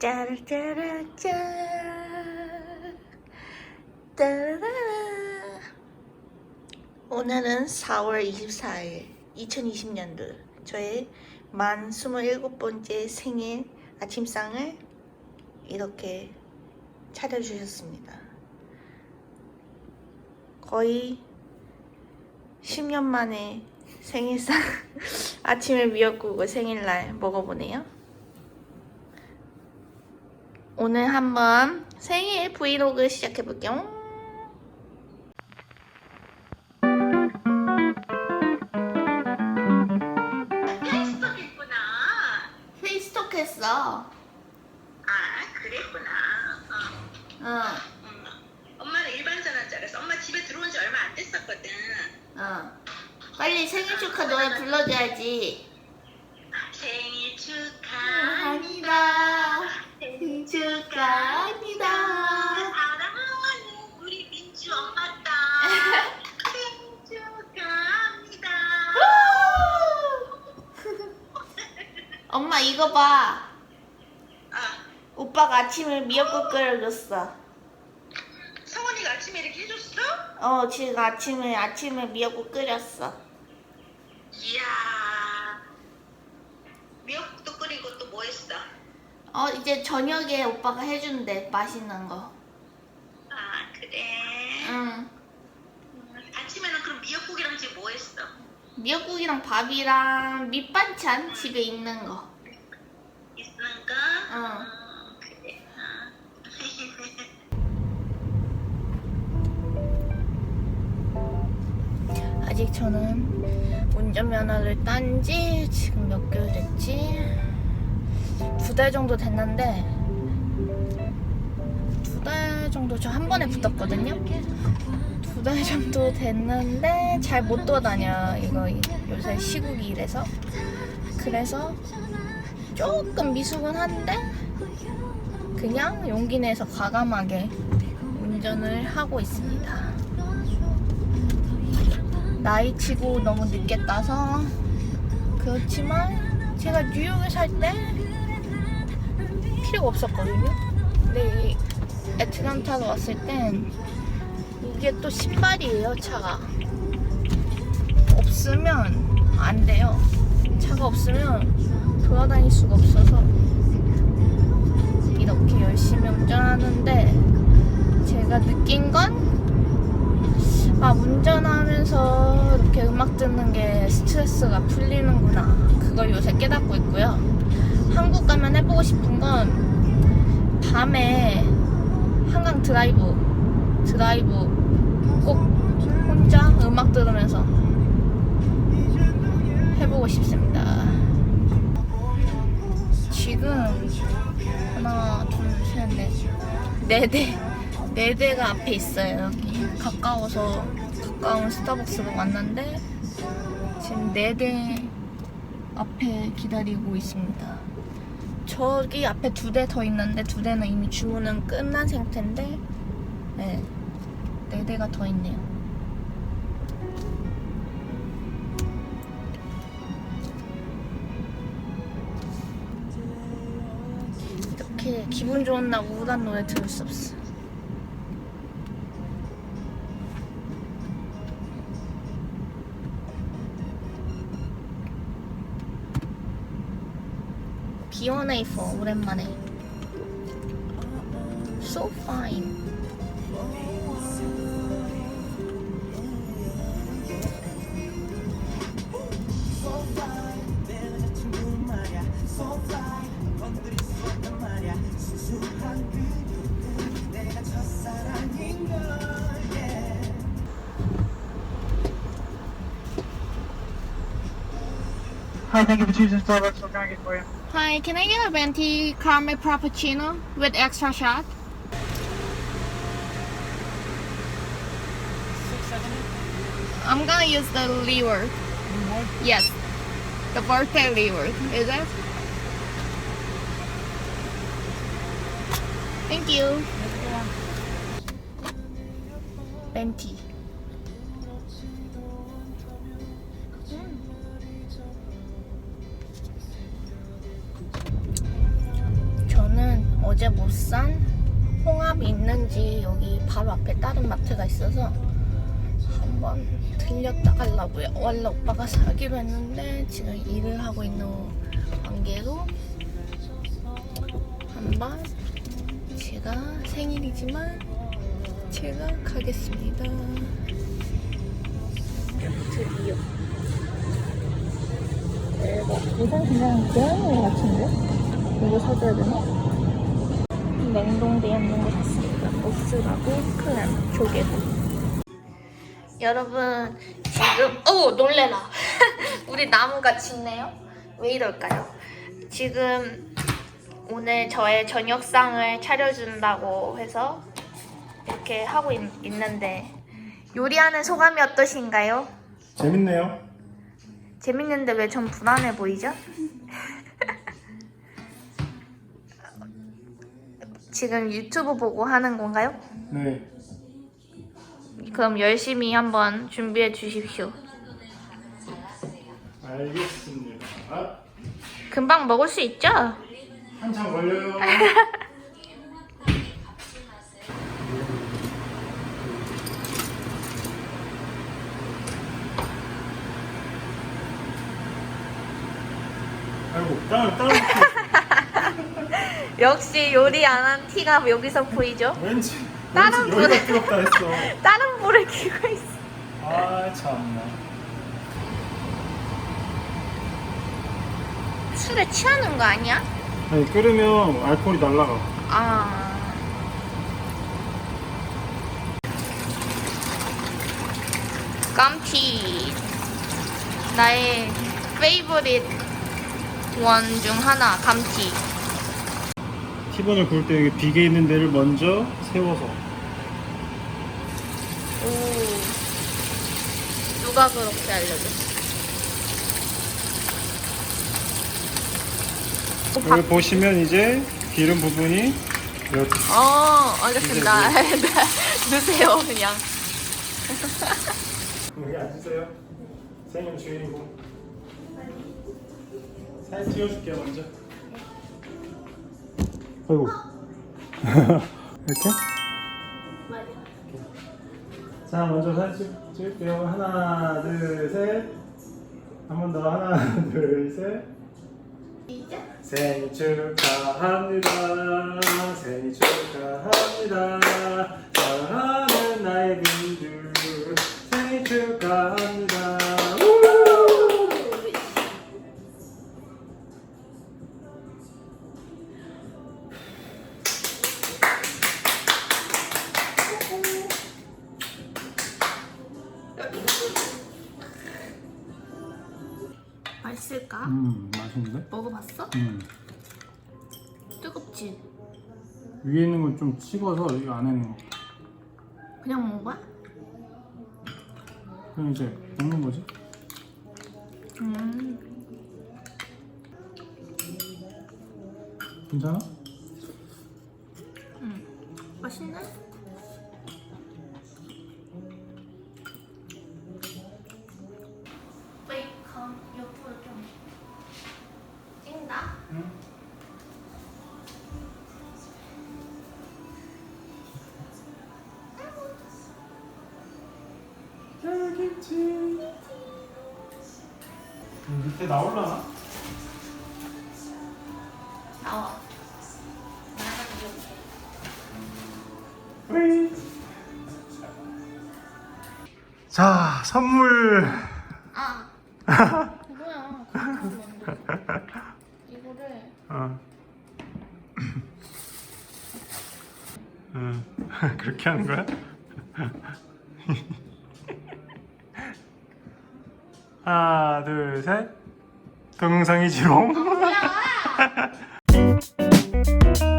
짜라짜라짜 따라라 오늘은 4월 24일 2020년도 저의 만 27번째 생일 아침상을 이렇게 차려주셨습니다. 거의 10년 만에 생일상 아침에 미역국을 생일날 먹어보네요. 오늘 한번 생일 브이로그 시작해볼게요. 페이스톡 했구나. 페이스톡 했어. 아, 그랬구나. 어. 어, 음. 엄마는 일반 전화인 줄 알았어. 엄마 집에 들어온 지 얼마 안 됐었거든. 어. 빨리 생일 축하 노래 불러줘야지. 엄마 이거 봐. 아, 오빠가 아침에 미역국 끓여줬어. 성원이가 아침에 이렇게 해줬어? 어, 지금 아침에 아침에 미역국 끓였어. 이야. 미역국도 끓이고 또 뭐 했어? 어, 이제 저녁에 오빠가 해준대 맛있는 거. 아, 그래. 응. 음, 아침에는 그럼 미역국이랑 지금 뭐 했어? 미역국이랑 밥이랑 밑반찬 집에 있는 거. 어, 그래. 어. 아직 저는 운전면허를 딴 지 지금 몇 개월 됐지? 두 달 정도 됐는데 두 달 정도 저 한 번에 붙었거든요. 두 달 정도 됐는데 잘 못 돌아다녀 이거 요새 시국이 이래서 그래서 조금 미숙은 한데 그냥 용기 내서 과감하게 운전을 하고 있습니다. 나이 치고 너무 늦게 따서 그렇지만 제가 뉴욕에 살 때 필요가 없었거든요. 근데 이 애틀란타로 왔을 땐 이게 또 신발이에요, 차가. 없으면 안 돼요. 차가 없으면 돌아다닐 수가 없어서 이렇게 열심히 운전하는데 제가 느낀 건 아, 운전하면서 이렇게 음악 듣는 게 스트레스가 풀리는구나. 그걸 요새 깨닫고 있고요. 한국 가면 해보고 싶은 건 밤에 한강 드라이브, 드라이브 꼭 혼자 음악 들으면서 해보고 싶습니다. 지금 하나, 둘, 셋, 넷, 네 대, 네 대가 앞에 있어요. 여기 가까워서 가까운 스타벅스로 왔는데 지금 네 대 앞에 기다리고 있습니다. 저기 앞에 두 대 더 있는데 두 대는 이미 주문은 끝난 상태인데 네, 네 대가 더 있네요. 이렇게 기분 좋은 날 우울한 노래 들을 수 없어. B1A4 오랜만에. So fine. Hi, thank you for choosing Starbucks. What can I get for you? Hi, can I get a venti caramel frappuccino with extra shot? I'm gonna use the leeward. Yes, the birthday leeward. Is it? Thank you. Venti. 어제 못 산 홍합이 있는지 여기 바로 앞에 다른 마트가 있어서 한번 들렸다 가려고요. 원래 오빠가 사기로 했는데 지금 일을 하고 있는 관계로 한번 제가 생일이지만 제가 가겠습니다. 드디어. 이건 그냥 고양이 같은데? 이거 사줘야 되나? 냉동되어 있는 거 샀습니다. 오스라고 클램 조개도. 여러분 지금 오 놀래라. 우리 나무같이 있네요. 왜 이럴까요? 지금 오늘 저의 저녁상을 차려준다고 해서 이렇게 하고 있, 있는데 요리하는 소감이 어떠신가요? 재밌네요. 재밌는데 왜 전 불안해 보이죠? 지금 유튜브 보고 하는 건가요? 네. 그럼 열심히 한번 준비해 주십시오. 알겠습니다. 아, 금방 먹을 수 있죠? 한참 걸려요. 아이고, 땅을 땅을 역시 요리 안 한 티가 여기서 보이죠? 왠지 다른 왠지 여기가 뜨겁다 했어. 다른 불을 켜고 있어. 아 참나. 술에 취하는 거 아니야? 아니 끓으면 알코올이 날라가. 아. 깜티. 나의 페이보릿 원 중 하나, 감티. 티본을 구울 때 여기 비계 있는 데를 먼저 세워서. 오. 누가 그렇게 알려줬어? 여기 보시면 이제 기름 부분이 이렇게. 어, 알겠습니다. 넣으세요, 그냥. 여기 앉으세요. 생일 주인공. 사진 찍어줄게요 먼저. 아이고. 이렇게? 자 먼저 사진 찍, 찍을게요. 하나 둘 셋. 한 번 더 하나 둘 셋. 생일 축하합니다. 생일 축하합니다. 사랑하는 나의 민주. 생일 축하합니다. 맛있을까? 음 맛있는데? 먹어봤어? 음 뜨겁지? 위에 있는 건좀 식어서 이 안에 있는 거 그냥 먹은 거야? 그럼 이제 먹는 거지? 음. 괜찮아? 음. 맛있네? 밑에 나올라나? 나와 으이. 자, 선물. 아 뭐야 이거를 어. 응. 그렇게 하는 거야? 하나, 둘, 셋. 동상이 지롱. 뭐야